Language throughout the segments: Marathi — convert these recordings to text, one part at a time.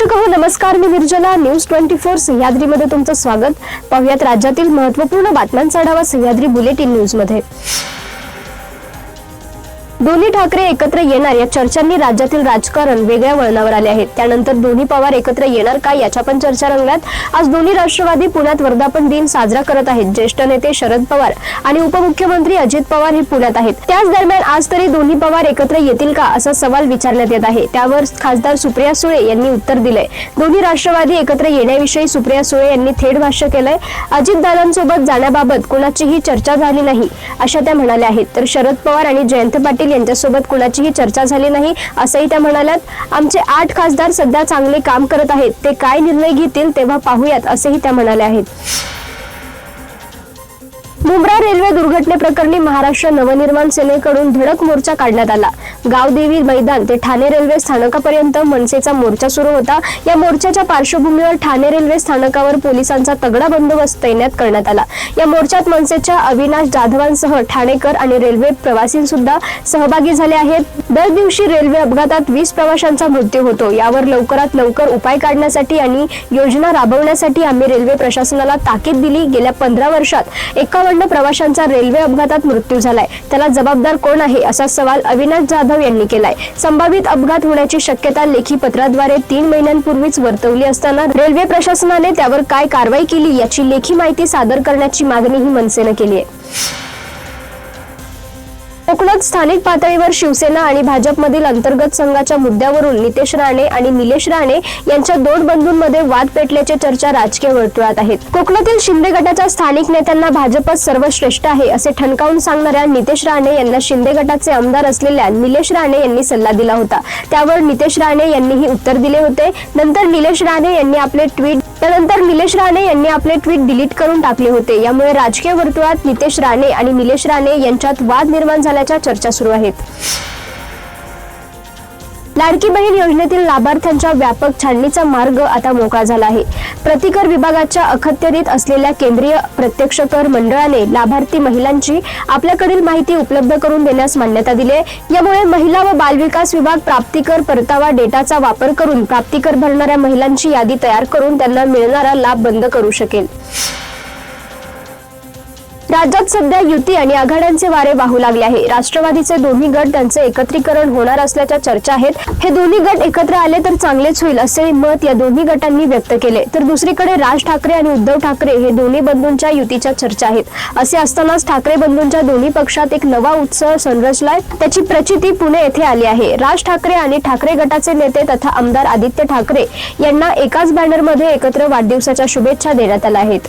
दर्शक हो नमस्कार. मी निर्जला. न्यूज ट्वेंटी फोर सह्याद्रीमध्ये तुमचं स्वागत. पाहुयात राज्यातील महत्त्वपूर्ण बातम्यांचा आढावा सह्याद्री बुलेटिन न्यूजमध्ये दोन्ही ठाकरे एकत्र येणार या चर्चांनी राज्यातील राजकारण वेगळ्या वळणावर आले आहे. त्यानंतर दोन्ही पवार एकत्र येणार का याच्या पण चर्चा रंगल्यात. आज दोन्ही राष्ट्रवादी पुण्यात वर्धापन दिन साजरा करत आहेत. ज्येष्ठ नेते शरद पवार आणि उपमुख्यमंत्री अजित पवार हे पुण्यात आहेत. त्याच दरम्यान आज तरी दोन्ही पवार एकत्र येतील का असा सवाल विचारण्यात येत आहे. त्यावर खासदार सुप्रिया सुळे यांनी उत्तर दिलंय. दोन्ही राष्ट्रवादी एकत्र येण्याविषयी सुप्रिया सुळे यांनी थेट भाष्य केलंय. अजितदादांसोबत जाण्याबाबत कुणाचीही चर्चा झाली नाही अशा त्या म्हणाल्या आहेत. तर शरद पवार आणि जयंत पाटील यांच्यासोबत कुणाचीही चर्चा झाली नाही असंही त्या म्हणाल्यात आमचे आठ खासदार सध्या चांगले काम करत आहेत ते काय निर्णय घेतील तेव्हा पाहूयात असेही त्या म्हणाल्या आहेत. मुंब्रा रेल्वे दुर्घटनेप्रकरणी महाराष्ट्र नवनिर्माण सेनेकडून धडक मोर्चा काढण्यात आला. गावदेवी मैदान ते ठाणे रेल्वे स्थानकापर्यंत मनसेचा मोर्चा सुरू होता. या मोर्चाच्या पार्श्वभूमीवर ठाणे रेल्वे स्थानकावर पोलिसांचा तगडा बंदोबस्त तैनात करण्यात आला. या मोर्चात मनसेच्या अविनाश जाधवांसह ठाणेकर आणि रेल्वे प्रवासी सुद्धा सहभागी झाले आहेत. दर दिवशी रेल्वे अपघातात वीस प्रवाशांचा मृत्यू होतो. यावर लवकरात लवकर उपाय काढण्यासाठी आणि योजना राबवण्यासाठी आम्ही रेल्वे प्रशासनाला ताकीद दिली. गेल्या पंधरा वर्षात एकावन्न प्रवाशांचा रेल्वे अपघातात मृत्यू झालाय. त्याला जबाबदार कोण आहे असा सवाल अविनाश जाधव यांनी केलाय. संभावित अपघात होण्याची शक्यता लेखी पत्राद्वारे तीन महिन्यांपूर्वीच वर्तवली असताना रेल्वे प्रशासनाने त्यावर काय कारवाई केली याची लेखी माहिती सादर करण्याची मागणीही मनसेनं केली आहे. कोकणात स्थानिक पातळीवर शिवसेना आणि भाजपमधील अंतर्गत संघाच्या मुद्द्यावरून नितेश राणे आणि निलेश राणे यांच्या दोन बंधूंमध्ये वाद पेटल्याची चर्चा राजकीय वर्तुळात आहेत. कोकणातील शिंदे गटाच्या स्थानिक नेत्यांना भाजपच सर्वश्रेष्ठ आहे असे ठणकावून सांगणाऱ्या नितेश राणे यांना शिंदे गटाचे आमदार असलेल्या निलेश राणे यांनी सल्ला दिला होता. त्यावर नितेश राणे यांनीही उत्तर दिले होते. नंतर निलेश राणे यांनी आपले ट्विट त्यानंतर निलेश राणे यांनी आपले ट्विट डिलीट करून टाकले होते. यामुळे राजकीय वर्तुळात नितेश राणे आणि निलेश राणे यांच्यात वाद निर्माण झाल्याच्या चर्चा सुरू आहेत. लाडकी बहीण योजनेतील लाभार्थ्यांच्या व्यापक छाननीचा मार्ग आता मोकळा झाला आहे. प्रतिकर विभागाच्या अखत्यारीत असलेल्या केंद्रीय प्रत्यक्ष कर मंडळाने लाभार्थी महिलांची आपल्याकडील माहिती उपलब्ध करून देण्यास मान्यता दिली आहे. यामुळे महिला व बालविकास विभाग प्राप्तिकर परतावा डेटाचा वापर करून प्राप्तिकर भरणाऱ्या महिलांची यादी तयार करून त्यांना मिळणारा लाभ बंद करू शकेल. राज्यात सध्या युती आणि आघाड्यांचे वारे वाहू लागले आहे. राष्ट्रवादीचे दोन्ही गट त्यांचे एकत्रीकरण होणार असल्याच्या चर्चा आहेत. हे दोन्ही गट एकत्र आले तर चांगलेच होईल असे मत या दोन्ही गटांनी व्यक्त केले. तर दुसरीकडे राज ठाकरे आणि उद्धव ठाकरे हे दोन्ही बंधूंच्या युतीच्या चर्चा आहेत. असे असतानाच ठाकरे बंधूंच्या दोन्ही पक्षात एक नवा उत्सव संरचलाय. त्याची प्रचिती पुणे येथे आली आहे. राज ठाकरे आणि ठाकरे गटाचे नेते तथा आमदार आदित्य ठाकरे यांना एकाच बॅनरमध्ये एकत्र वाढदिवसाच्या शुभेच्छा देण्यात आल्या आहेत.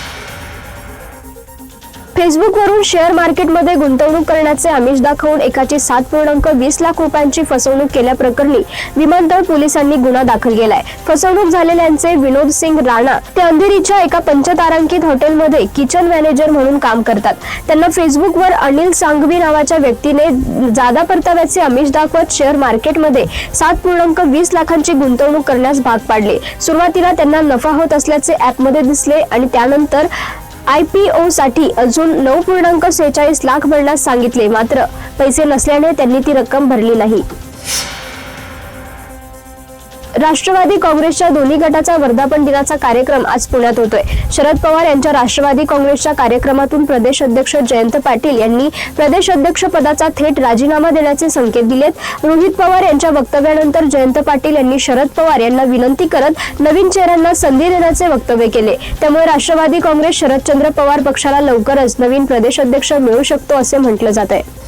फेसबुकवरून शेअर मार्केटमध्ये गुंतवणूक करण्याचे आमिष दाखवून एकाची सात पूर्णांक वीस लाख रुपयांची फसवणूक केल्याप्रकरणी विमानतळ पोलिसांनी गुन्हा दाखल केलाय. फसवणूक झालेल्यांचे विनोद सिंग राणा ते अंधेरीच्या एका पंचतारांकित हॉटेलमध्ये किचन मॅनेजर म्हणून काम करतात. त्यांना फेसबुकवर अनिल सांगवी नावाच्या व्यक्तीने जादा परताव्याचे आमिष दाखवत शेअर मार्केटमध्ये सात पूर्णांक वीस लाखांची गुंतवणूक करण्यास भाग पाडले. सुरुवातीला त्यांना नफा होत असल्याचे ऍपमध्ये दिसले आणि त्यानंतर आय पी ओ साठी अजून नऊ पूर्णांक सेहेचाळीस लाख भरण्यास सांगितले मात्र पैसे नसल्याने त्यांनी ती रक्कम भरली नाही. राष्ट्रवादी काँग्रेसच्या दोन्ही गटाचा वर्धापन दिनाचा कार्यक्रम आज पुण्यात होतोय. शरद पवार यांच्या राष्ट्रवादी काँग्रेसच्या कार्यक्रमातून प्रदेश अध्यक्ष जयंत पाटील यांनी प्रदेश अध्यक्ष पदाचा थेट राजीनामा देण्याचे संकेत दिलेत. रोहित पवार यांच्या वक्तव्यानंतर जयंत पाटील यांनी शरद पवार यांना विनंती करत नवीन चेहऱ्यांना संधी देण्याचे वक्तव्य केले. त्यामुळे राष्ट्रवादी काँग्रेस शरदचंद्र पवार पक्षाला लवकरच नवीन प्रदेश अध्यक्ष मिळू शकतो असे म्हटलं जात आहे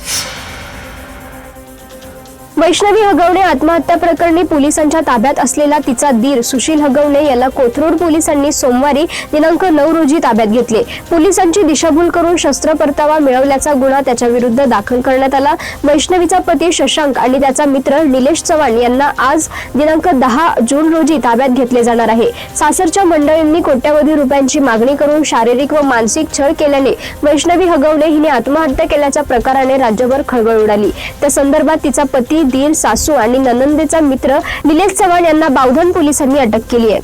वैष्णवी हगवणे आत्महत्या प्रकरणी पोलिसांच्या ताब्यात असलेला तिचा दीर सुशील हगवणे याला कोथरूड पोलिसांनी सोमवारी दिनांक नऊ रोजी ताब्यात घेतले. पोलिसांची दिशाभूल करून शस्त्र परतावा मिळवल्याचा गुन्हा त्याच्या विरुद्ध दाखल करण्यात आला. वैष्णवीचा पती शशांक आणि त्याचा मित्र निलेश चव्हाण यांना आज दिनांक दहा जून रोजी ताब्यात घेतले जाणार आहे. सासरच्या मंडळींनी कोट्यावधी रुपयांची मागणी करून शारीरिक व मानसिक छळ केल्याने वैष्णवी हगवणे हिने आत्महत्या केल्याच्या प्रकाराने राज्यभर खळबळ उडाली. त्या संदर्भात तिचा पती दीर सासू आणि ननंदेचा मित्र निलेश चव्हाण यांना बावधन पोलिसांनी अटक केली आहे.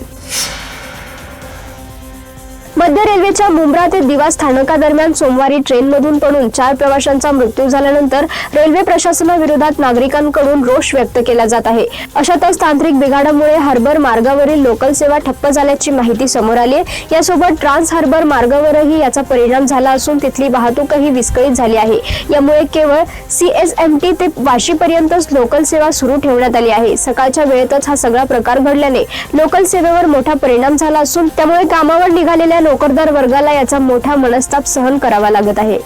मध्य रेल्वेच्या मुंब्रा ते दिवा स्थानकादरम्यान सोमवारी ट्रेनमधून पडून चार प्रवाशांचा मृत्यू झाल्यानंतर रेल्वे प्रशासनाविरोधात नागरिकांकडून रोष व्यक्त केला जात आहे. अशातच तांत्रिक बिघाडामुळे हार्बर मार्गावरील लोकल सेवा ठप्प झाल्याची माहिती समोर आली आहे. यासोबत ट्रान्स हार्बर मार्गावरही याचा परिणाम झाला असून तिथली वाहतूकही विस्कळीत झाली आहे. यामुळे केवळ सीएसएमटी ते वाशीपर्यंतच लोकल सेवा सुरू ठेवण्यात आली आहे. सकाळच्या वेळेतच हा सगळा प्रकार घडल्याने लोकल सेवेवर मोठा परिणाम झाला असून त्यामुळे कामावर निघालेल्या नोकरदार वर्गाला याचा मोठा मनस्ताप सहन करावा लागत आहे.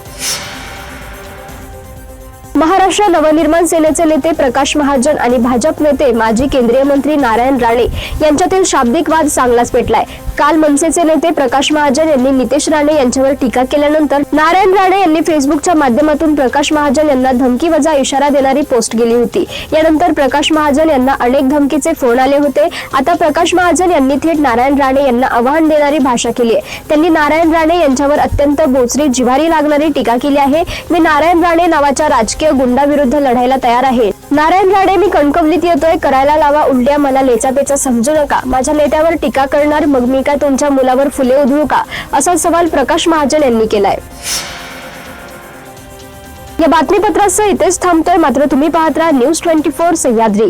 महाराष्ट्र नवनिर्माण सेनेचे नेते प्रकाश महाजन आणि भाजप नेते माजी केंद्रीय मंत्री नारायण राणे यांच्यातील शाब्दिक वाद चांगलाच पेटलाय. काल मनसेचे नेते प्रकाश महाजन यांनी नितेश राणे यांच्यावर टीका केल्यानंतर नारायण राणे यांनी फेसबुकच्या माध्यमातून प्रकाश महाजन यांना धमकी वजा इशारा देणारी पोस्ट केली होती. यानंतर प्रकाश महाजन यांना अनेक धमकीचे फोन आले होते. आता प्रकाश महाजन यांनी थेट नारायण राणे यांना आव्हान देणारी भाषा केली आहे. त्यांनी नारायण राणे यांच्यावर अत्यंत बोचरी जिव्हारी लागणारी टीका केली आहे. मी नारायण राणे नावाच्या राजकीय गुंडाविरुद्ध लढायला तयार आहे. नारायण राणे मी कणकवलीत येतोय. करायला लावा उलट्या मला लेचापेचा समजू नका. माझ्या नेत्यावर टीका करणार मग मी काय तुमच्या मुलावर फुले उधळू का? असा सवाल प्रकाश महाजन यांनी केलाय. या बातमीपत्रासह इथेच थांबतोय. मात्र तुम्ही पाहत राहा न्यूज ट्वेंटी फोर सह्याद्री.